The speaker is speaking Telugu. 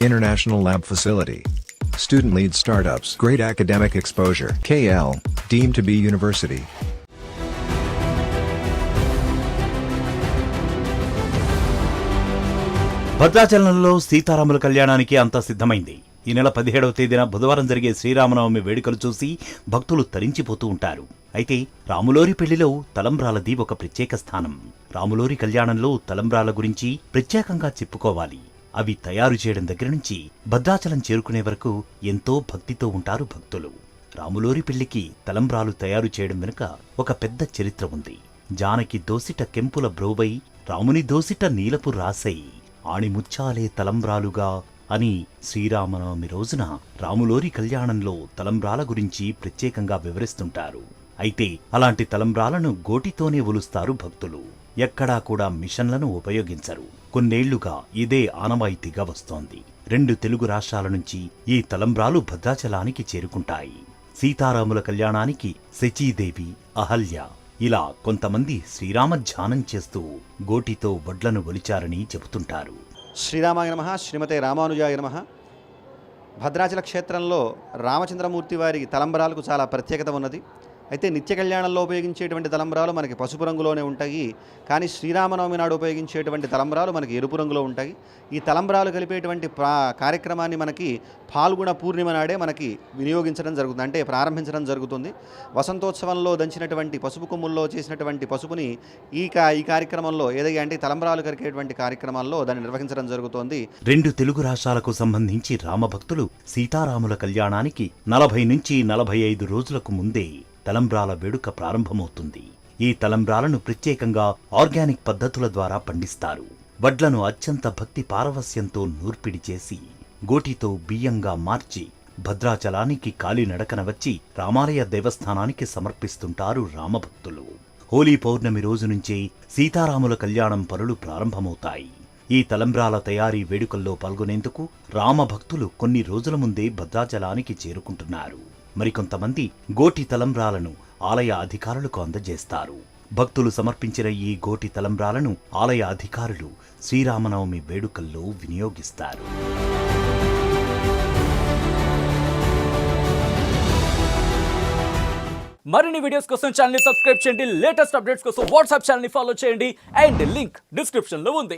International Lab Facility. Student lead startups. Great academic exposure. KL. Deemed to be university. భద్రాచలంలో సీతారాముల కళ్యాణానికి అంతా సిద్ధమైంది ఈ నెల పదిహేడవ తేదీన బుధవారం జరిగే శ్రీరామనవమి వేడుకలు చూసి భక్తులు తరించిపోతూ ఉంటారు అయితే రాములోరి పెళ్ళిలో తలంబ్రాలది ఒక ప్రత్యేక స్థానం రాములోరి కళ్యాణంలో తలంబ్రాల గురించి ప్రత్యేకంగా చెప్పుకోవాలి అవి తయారు చేయడం దగ్గర నుంచి భద్రాచలం చేరుకునే వరకు ఎంతో భక్తితో ఉంటారు భక్తులు. రాములోరి పెళ్ళికి తలంబ్రాలు తయారు చేయడం వెనుక ఒక పెద్ద చరిత్ర ఉంది. జానకి దోసిట కెంపుల బ్రోవై రాముని దోసిట నీలపు రాసై ఆణిముచ్చాలే తలంబ్రాలుగా అని శ్రీరామనవమి రోజున రాములోరి కళ్యాణంలో తలంబ్రాల గురించి ప్రత్యేకంగా వివరిస్తుంటారు. అయితే అలాంటి తలంబ్రాలను గోటితోనే ఒలుస్తారు భక్తులు. ఎక్కడా కూడా మిషన్లను ఉపయోగించరు. కొన్నేళ్ళుగా ఇదే ఆనవాయితీగా వస్తోంది. రెండు తెలుగు రాష్ట్రాల నుంచి ఈ తలంబ్రాలు భద్రాచలానికి చేరుకుంటాయి. సీతారాముల కళ్యాణానికి శచీదేవి అహల్య ఇలా కొంతమంది శ్రీరామ ధ్యానం చేస్తూ గోటితో వడ్లను ఒలిచారని చెబుతుంటారు. శ్రీరామాయ నమ శ్రీమతే రామానుజాయ నమ. భద్రాచల క్షేత్రంలో రామచంద్రమూర్తి వారి తలంబరాలకు చాలా ప్రత్యేకత ఉన్నది. అయితే నిత్య కళ్యాణంలో ఉపయోగించేటువంటి తలంబరాలు మనకి పసుపు రంగులోనే ఉంటాయి. కానీ శ్రీరామనవమి నాడు ఉపయోగించేటువంటి తలంబరాలు మనకి ఎరుపు రంగులో ఉంటాయి. ఈ తలంబరాలు కలిపేటువంటి ప్రా కార్యక్రమాన్ని మనకి పాల్గొన పూర్ణిమ నాడే మనకి వినియోగించడం జరుగుతుంది. అంటే ప్రారంభించడం జరుగుతుంది. వసంతోత్సవంలో దంచినటువంటి పసుపు కొమ్ముల్లో చేసినటువంటి పసుపుని ఈ కా ఈ కార్యక్రమంలో ఏదైనా అంటే తలంబరాలు కరిగేటువంటి కార్యక్రమాల్లో దాన్ని నిర్వహించడం జరుగుతోంది. రెండు తెలుగు రాష్ట్రాలకు సంబంధించి రామభక్తులు సీతారాముల కళ్యాణానికి నలభై నుంచి నలభై ఐదు రోజులకు ముందే తలంబ్రాల వేడుక ప్రారంభమవుతుంది. ఈ తలంబ్రాలను ప్రత్యేకంగా ఆర్గానిక్ పద్ధతుల ద్వారా పండిస్తారు. వడ్లను అత్యంత భక్తి పారవస్యంతో నూర్పిడి చేసి గోటితో బియ్యంగా మార్చి భద్రాచలానికి కాలినడకన వచ్చి రామాలయ దేవస్థానానికి సమర్పిస్తుంటారు రామభక్తులు. హోలీ పౌర్ణమి రోజు నుంచే సీతారాముల కళ్యాణం పనులు ప్రారంభమవుతాయి. ఈ తలంబ్రాల తయారీ వేడుకల్లో పాల్గొనేందుకు రామభక్తులు కొన్ని రోజుల ముందే భద్రాచలానికి చేరుకుంటున్నారు. మరికొంతమంది గోటి తలంబ్రాలను ఆలయ అధికారులకు అందజేస్తారు. భక్తులు సమర్పించిన ఈ గోటి తలంబ్రాలను ఆలయ అధికారులు శ్రీరామనవమి వేడుకల్లో వినియోగిస్తారు. మరిన్ని వీడియోస్ కోసం ఛానల్ సబ్స్క్రైబ్ చేయండి. లేటెస్ట్ అప్డేట్స్ కోసం వాట్సాప్ ఛానల్ని ఫాలో చేయండి. అండ్ లింక్ డిస్క్రిప్షన్లో ఉంది.